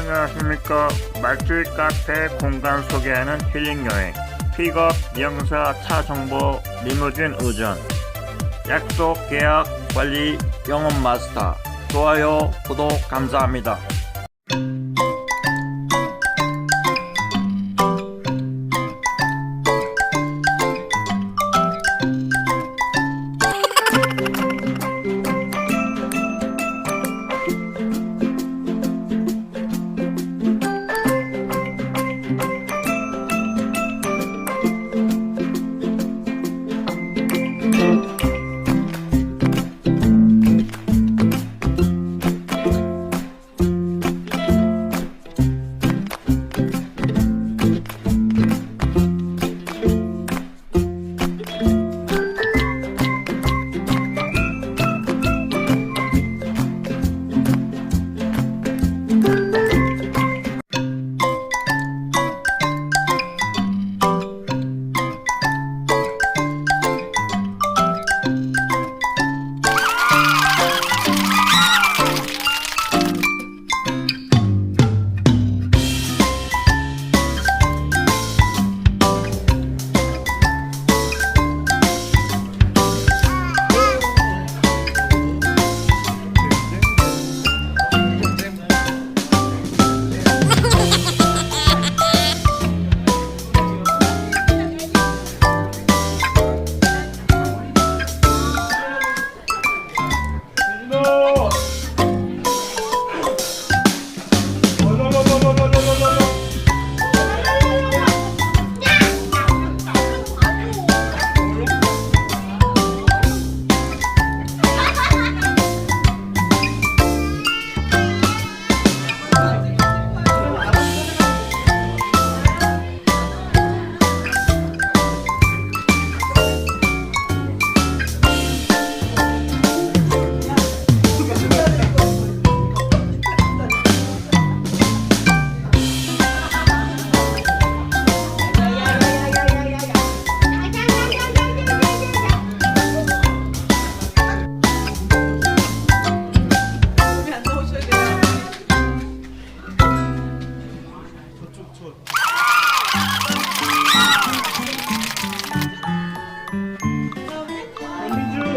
안녕하십니까. 말투의 카페 공간 소개하는 힐링 여행. 픽업, 영사, 차 정보, 리무진 의전. 약속, 계약, 관리, 영업 마스터. 좋아요, 구독 감사합니다.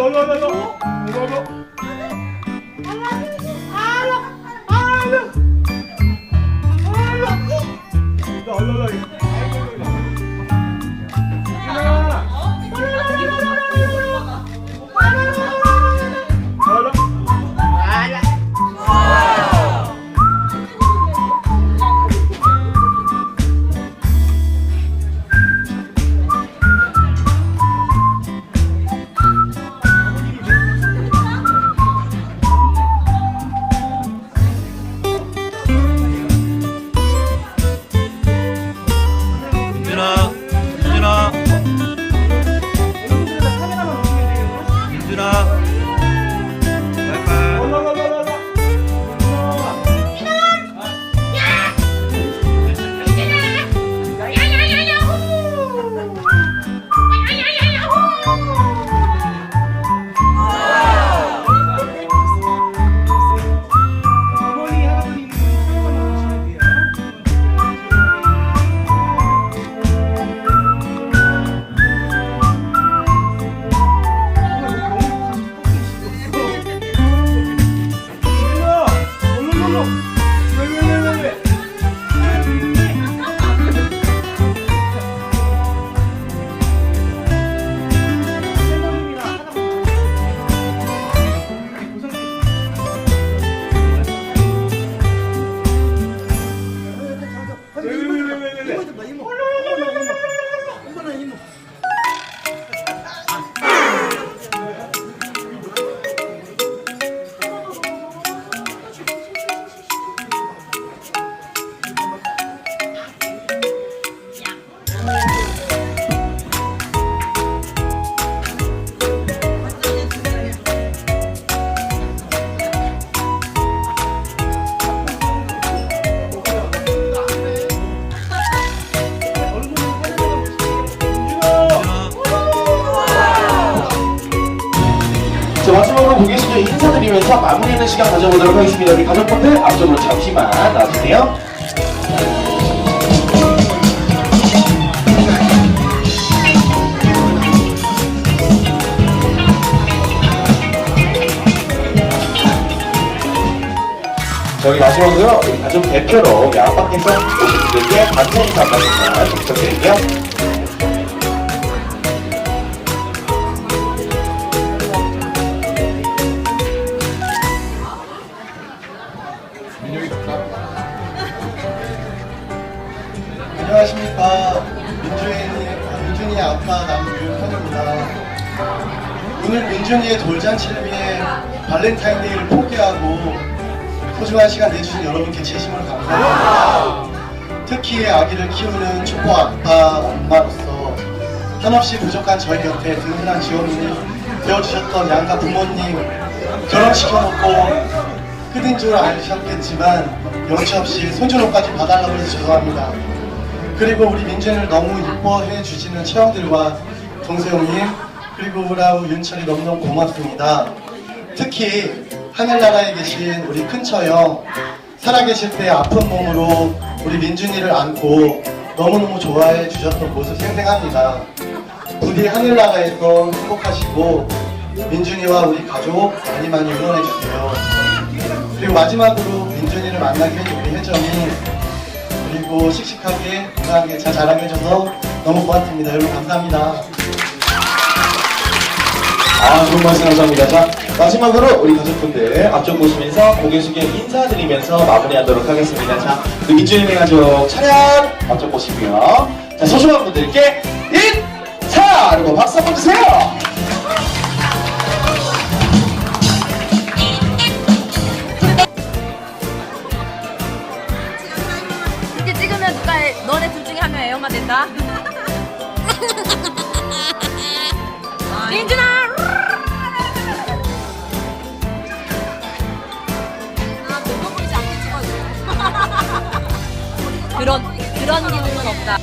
일로 일로 수업 마무리하는 시간 가져보도록 하겠습니다. 우리 가족분들 앞쪽으로 잠시만 나와주세요. 저희 마지막으로 우리 가족 대표로 오신 분들께 반대 인사 한 말씀만 좀 부탁드릴게요. 안녕하십니까 민준이 민준이 아빠 남윤현입니다. 오늘 민준이의 돌잔치를 위해 발렌타인데이를 포기하고 소중한 시간 내주신 여러분께 진심으로 감사합니다. 특히 아기를 키우는 초보 아빠 엄마로서 한없이 부족한 저희 곁에 든든한 지원을 되어주셨던 양가 부모님 결혼시켜놓고 끝인 줄 아셨겠지만 영치 없이 손주로까지 봐달라고 해서 죄송합니다. 그리고 우리 민준을 너무 이뻐해 주시는 채영들과 동세형님 그리고 우라우 윤철이 너무너무 고맙습니다. 특히 하늘나라에 계신 우리 큰처형 살아계실 때 아픈 몸으로 우리 민준이를 안고 너무너무 좋아해 주셨던 모습 생생합니다. 부디 하늘나라에서 행복하시고 민준이와 우리 가족 많이 많이 응원해 주세요. 그리고 마지막으로 민준이를 만나게 해준 우리 혜정이 그리고 씩씩하게 건강하게 잘 자라게 해줘서 너무 고맙습니다. 여러분 감사합니다. 아, 좋은 말씀 감사합니다. 자, 마지막으로 우리 가족분들 앞쪽 보시면서 고개 숙여 인사드리면서 마무리하도록 하겠습니다. 자, 우리 민준이네 가족 차렷 앞쪽 보시고요. 자, 소중한 분들께 인사! 그리고 박수 한번 주세요! 된다. 민준아. 아. 그런 그런 기분은 없다.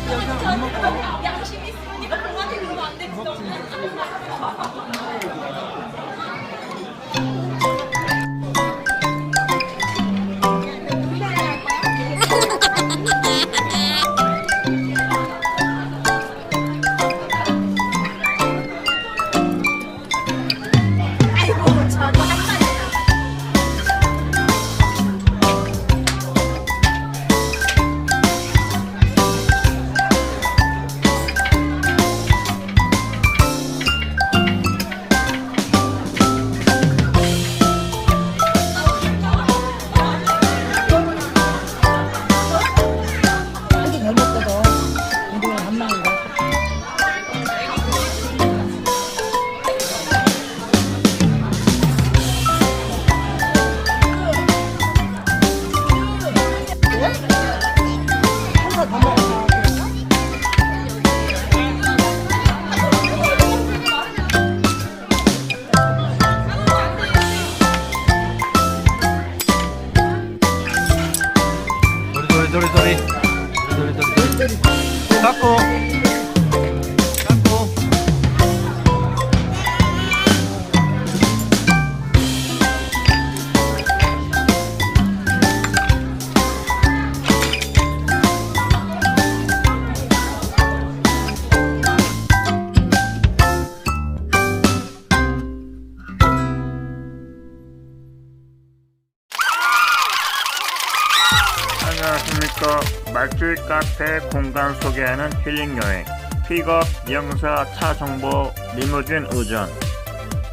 안녕하십니까. 맛집 카페 공간 소개하는 힐링 여행. 픽업 영사 차 정보 리무진 의전.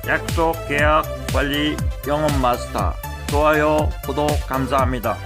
약속 계약 관리 영업 마스터. 좋아요 구독 감사합니다.